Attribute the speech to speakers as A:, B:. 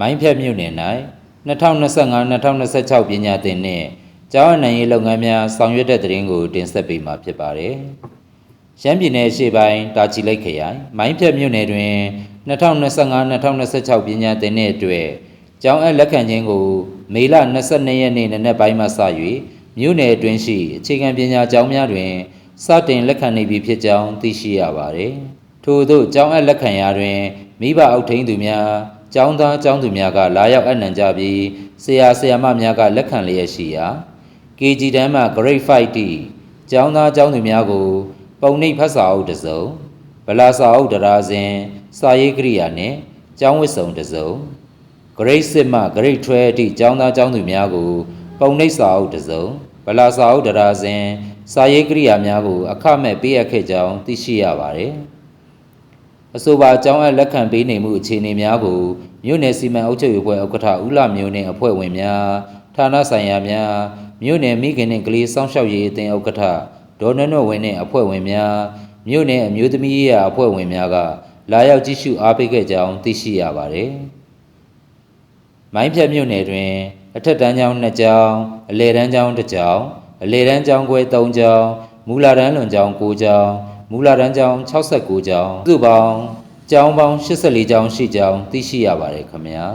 A: မိုင်းဖြတ်မြို့နယ်၌2025-2026ပညာသင်နှင့်ကျောင်းအနှံရေးလုပ်ငန်းများဆောင်ရွက်တဲ့သတင်းကိုတင်ဆက်ပေးမှာဖြစ်ပါတယ်။ရှမ်းပြည်နယ်အရှေ့ပိုင်းတာချီလိတ်ခရိုင်မိုင်းဖြတ်မြို့နယ်တွင်2025-2026ပညာသင်နှင့်အတွက်ကျောင်းအပ်လက်ခံခြင်းကိုမေလ22ရက်နေ့နနက်ပိုင်းမှစ၍မြို့နယ်အတွင်းရှိအခြေခံပညာကျောင်းများတွင်စတင်လက်ခံနေပြီဖြစ်ကြောင်းသိရှိရပါသည်။ထို့သောကျောင်းအပ်လက်ခံရာတွင်မိဘအုပ်ထိန်းသူများ ကျောင်းသားကျောင်းသူများကလာရောက်အနှံကြပြီးဆရာဆရာမများကလက်ခံလျက်ရှိရာ KG တန်းမှ Grade 5တိကျောင်းသားကျောင်းသူများကို ပုံနှိပ်ဖတ်စာအုပ်တစ်စုံဗလာစာအုပ်တစ်ဒါဇင်စာရေးကိရိယာနှင့်ကျောင်းဝတ်စုံတစ်စုံ Grade 6မှ Grade 12အထိကျောင်းသားကျောင်းသူများကို ပုံနှိပ်စာအုပ်တစ်စုံဗလာစာအုပ်တစ်ဒါဇင်စာရေးကိရိယာများကို အခမဲ့ပေးအပ်ခဲ့ကြောင်းသိရှိရပါသည် အဆိုပါအကြောင်းအပ်လက်ခံပေးနေမှုအခြေအနေများကိုမြို့နယ်စီမံအုပ်ချုပ်ရေးအဖွဲ့ဥက္ကဋ္ဌဦးလာမျိုးနှင့်အဖွဲ့ဝင်များဌာနဆိုင်ရာများမြို့နယ်မိခင်နှင့်ကလေးစောင့်ရှောက်ရေးအသင်းဥက္ကဋ္ဌဒေါ်နွဲ့နွဲ့ဝင်းနှင့်အဖွဲ့ဝင်များမြို့နယ်အမျိုးသမီးရေးရာအဖွဲ့ဝင်များကလာရောက်ကြည့်ရှုအားပေးခဲ့ကြောင်းသိရှိရပါသည်မိုင်းဖြတ်မြို့နယ်တွင်အထက်တန်းကျောင်း2ကျောင်းအလယ်တန်းကျောင်း1ကျောင်းအလယ်တန်းကျောင်းခွဲ3ကျောင်းမူလာတန်းလွန်ကျောင်း9ကျောင်း မူလာတန်းကျောင်း69ကျောင်းစုစုပေါင်းကျောင်းပေါင်း84ကျောင်းရှိကျောင်းသိရှိရပါတယ်ခင်ဗျာ